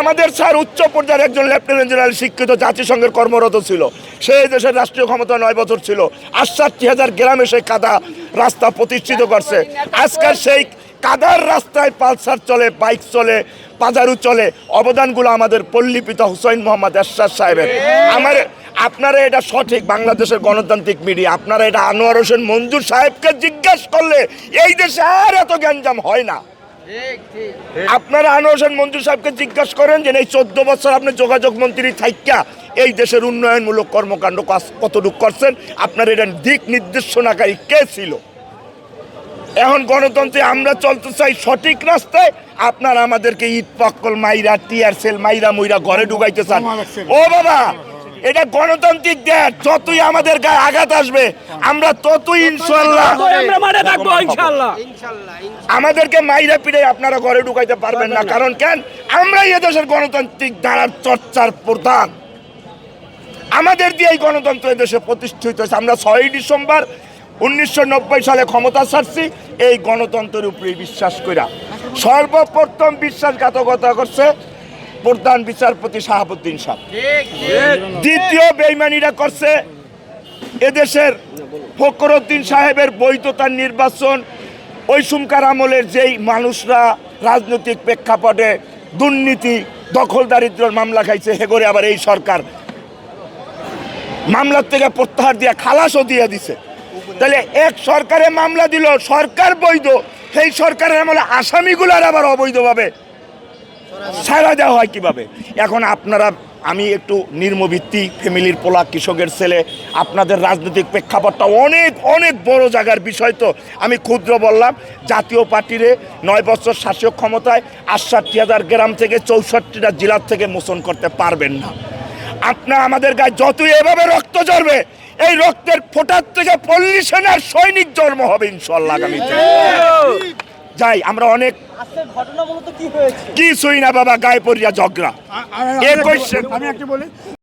আমাদের স্যার উচ্চ পর্যায়ের একজন লেফটেন্যান্ট জেনারেল শিক্ষিত জাতিসংঘের কর্মরত ছিল। সে দেশের রাষ্ট্রীয় ক্ষমতা নয় বছর ছিল। আটষট্টি হাজার গ্রামে সেই কাদা রাস্তা প্রতিষ্ঠিত করছে। আজকাল সেই কাদার রাস্তায় পালসার চলে, বাইক চলে, পাজারু চলে, অবদানগুলো আমাদের পল্লীপিতা হুসাইন মোহাম্মদ এরশাদ সাহেবের। আমার আপনারা এটা সঠিক বাংলাদেশের গণতান্ত্রিক মিডিয়া। আপনারা এটা আনোয়ার হোসেন মঞ্জুর সাহেবকে জিজ্ঞাসা করলে এই দেশে আর এত গ্যাঞ্জাম হয় না। আপনারা আনোয়ার হোসেন মঞ্জুর সাহেবকে জিজ্ঞাসা করেন যে এই চোদ্দ বছর আপনি যোগাযোগ মন্ত্রী থাইকা এই দেশের উন্নয়নমূলক কর্মকাণ্ড কতটুকু করছেন? আপনার এটা দিক নির্দেশনাকারী কে ছিল? এখন গণতন্ত্রে আমরা চলতে চাই সঠিক রাস্তায় আপনারা আমাদেরকে ইট পক্কল মাইরা টিয়ার সেল মাইরা মুইরা ঘরে ঢুকাইতে চান। ও বাবা! এটা গণতান্ত্রিক দেশ যতই আমাদের গায়ে আঘাত আসবে আমরা ততই ইনশাল্লাহ আমরা ইনশাল্লাহ। আমাদেরকে মাইরা পিড়ে আপনারা ঘরে ঢুকাইতে পারবেন না কারণ কেন? আমরাই এদেশের গণতান্ত্রিক ধারার চর্চার প্রধান। আমাদের দিয়ে এই গণতন্ত্র এদেশে প্রতিষ্ঠিত হয়েছে। আমরা ছয়ই ডিসেম্বর উনিশশো নব্বই সালে ক্ষমতা ছাড়ছি এই গণতন্ত্রের উপরে বিশ্বাস কইরা। সর্বপ্রথম বিশ্বাসঘাতকতা করছে প্রধান বিচারপতি শাহাবুদ্দিন সাহেব। দ্বিতীয় বেইমানিরা করছে এদেশের ফকরুদ্দিন সাহেবের বৈধতার নির্বাচন ওই সুমকার আমলের যেই মানুষরা রাজনৈতিক প্রেক্ষাপটে দুর্নীতি দখল দারিদ্রের মামলা খাইছে হেগরে আবার এই সরকার। মামলার থেকে প্রত্যাহার দিয়া খালাসও দিয়ে দিছে। তাহলে এক সরকারে মামলা দিল সরকার বৈধ সেই সরকারের আমলে আসামিগুলার আবার অবৈধভাবে ছাড়া দেওয়া হয় কীভাবে? এখন আপনারা, আমি একটু নির্মভিত্তি ফ্যামিলির পোলা, কৃষকের ছেলে, আপনাদের রাজনৈতিক প্রেক্ষাপটটা অনেক অনেক বড় জায়গার বিষয় তো আমি ক্ষুদ্র বললাম। জাতীয় পার্টিরে নয় বছর শাসক ক্ষমতায় আটষট্টি হাজার গ্রাম থেকে চৌষট্টিটা জেলার থেকে মোচন করতে পারবেন না। আপনার আমাদের গায়ে যতই এভাবে রক্ত ঝরবে, এই রক্তের ফোটার থেকে পল্লী সেনার সৈনিক জন্ম হবে ইনশাল্লাহ আগামীতে। যাই আমরা অনেক আজকের ঘটনা মূলত কি হয়েছে? কিছুই না বাবা গায়ে পড়িয়া ঝগড়া। আমি একটু বলি।